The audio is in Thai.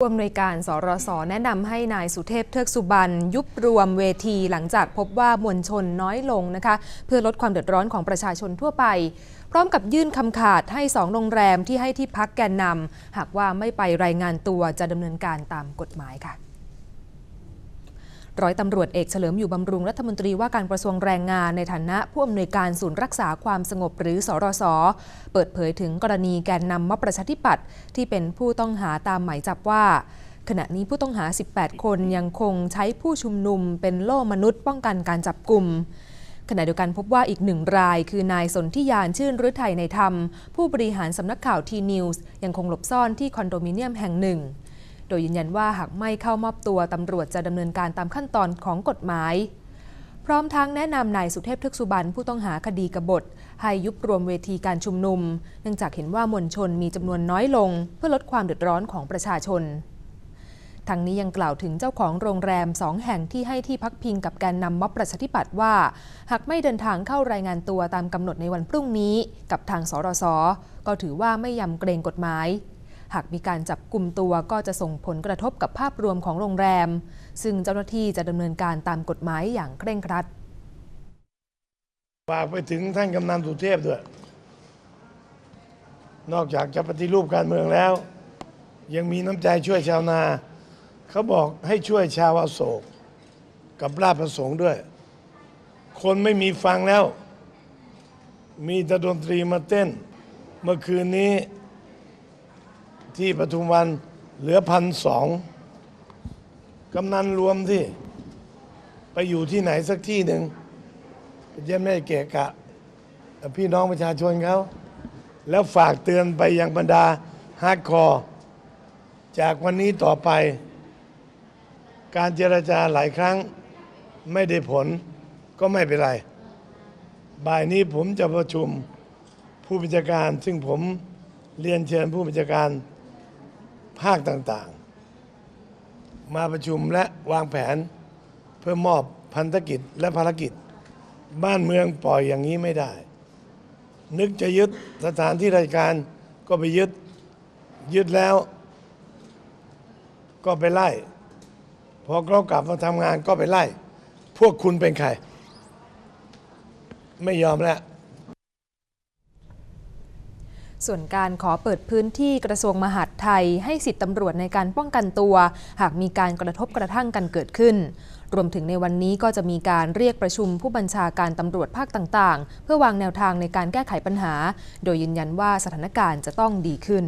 ผู้อำนวยการสรสแนะนำให้นายสุเทพเทือกสุบรรณยุบรวมเวทีหลังจากพบว่ามวลชนน้อยลงนะคะ เพื่อลดความเดือดร้อนของประชาชนทั่วไป พร้อมกับยื่นคำขาดให้สองโรงแรมที่ให้ที่พักแกนนำหากว่าไม่ไปรายงานตัวจะดำเนินการตามกฎหมายค่ะ ร้อยตำรวจเอกเฉลิมอยู่บำรุงรัฐมนตรีว่าการกระทรวงแรงงานในฐานะผู้อำนวยการศูนย์รักษาความสงบหรือสรส เปิดเผยถึงกรณีแกนนำมอประชาธิปัตย์ที่เป็นผู้ต้องหาตามหมายจับว่าขณะนี้ผู้ต้องหา 18 คนยังคงใช้ผู้ชุมนุมเป็นโล่มนุษย์ป้องกันการจับกลุ่มขณะเดียวกันพบว่าอีกหนึ่งรายคือนายสนธิยานชื่นฤทัยในธรรม ผู้บริหารสำนักข่าวทีนิวส์ยังคงหลบซ่อนที่คอนโดมิเนียมแห่งหนึ่ง โดยยืนยันว่าหากไม่เข้ามอบตัวตำรวจจะดำเนินการตามขั้นตอนของกฎหมาย พร้อมทั้งแนะนำนายสุเทพทึกสุบรรณผู้ต้องหาคดีกบฏ ให้ยุบรวมเวทีการชุมนุม เนื่องจากเห็นว่ามวลชนมีจำนวนน้อยลง เพื่อลดความเดือดร้อนของประชาชนทั้งนี้ยังกล่าวถึงเจ้าของโรงแรมสองแห่งที่ให้ที่พักพิงกับแกนนำม็อบประชาธิปัตย์ว่า หากไม่เดินทางเข้ารายงานตัวตามกำหนดในวันพรุ่งนี้ กับทางสรสก็ถือว่าไม่ยำเกรงกฎหมาย หากมีการจับกลุ่มตัวก็จะส่งผลกระทบกับภาพรวมของโรงแรม ซึ่งเจ้าหน้าที่จะดำเนินการตามกฎหมายอย่างเคร่งครัดฝากไปถึงท่านกำนันสุเทพด้วย นอกจากจะปฏิรูปการเมืองแล้ว ยังมีน้ำใจช่วยชาวนา เขาบอกให้ช่วยชาวอโศก กับราชประสงค์ด้วย คนไม่มีฟังแล้ว มีแต่ดนตรีมาเต้น เมื่อคืนนี้ ที่ปทุมวันเหลือพันสองกำนันรวมที่ ไปอยู่ที่ไหนสักที่หนึ่งจะไม่ให้เกะกะ พี่น้องประชาชนเขา แล้วฝากเตือนไปยังบรรดาฮาร์ดคอร์จากวันนี้ต่อไป การเจรจาหลายครั้งไม่ได้ผลก็ไม่เป็นไร บ่ายนี้ผมจะประชุมผู้บัญชาการ ซึ่งผมเรียนเชิญผู้บัญชาการ ภาคต่างๆ มาประชุมและวางแผนเพื่อมอบพันธกิจและภารกิจ บ้านเมืองปล่อยอย่างนี้ไม่ได้ นึกจะยึดสถานที่ราชการก็ไปยึด ยึดแล้ว ก็ไปไล่ พอเขากลับมาทำงานก็ไปไล่ พวกคุณเป็นใคร ไม่ยอมแล้ว ส่วนการขอเปิดพื้นที่กระทรวงมหาดไทย ให้สิทธิตำรวจในการป้องกันตัว หากมีการกระทบกระทั่งกันเกิดขึ้น รวมถึงในวันนี้ก็จะมีการเรียกประชุมผู้บัญชาการตำรวจภาคต่าง ๆ เพื่อวางแนวทางในการแก้ไขปัญหา โดยยืนยันว่าสถานการณ์จะต้องดีขึ้น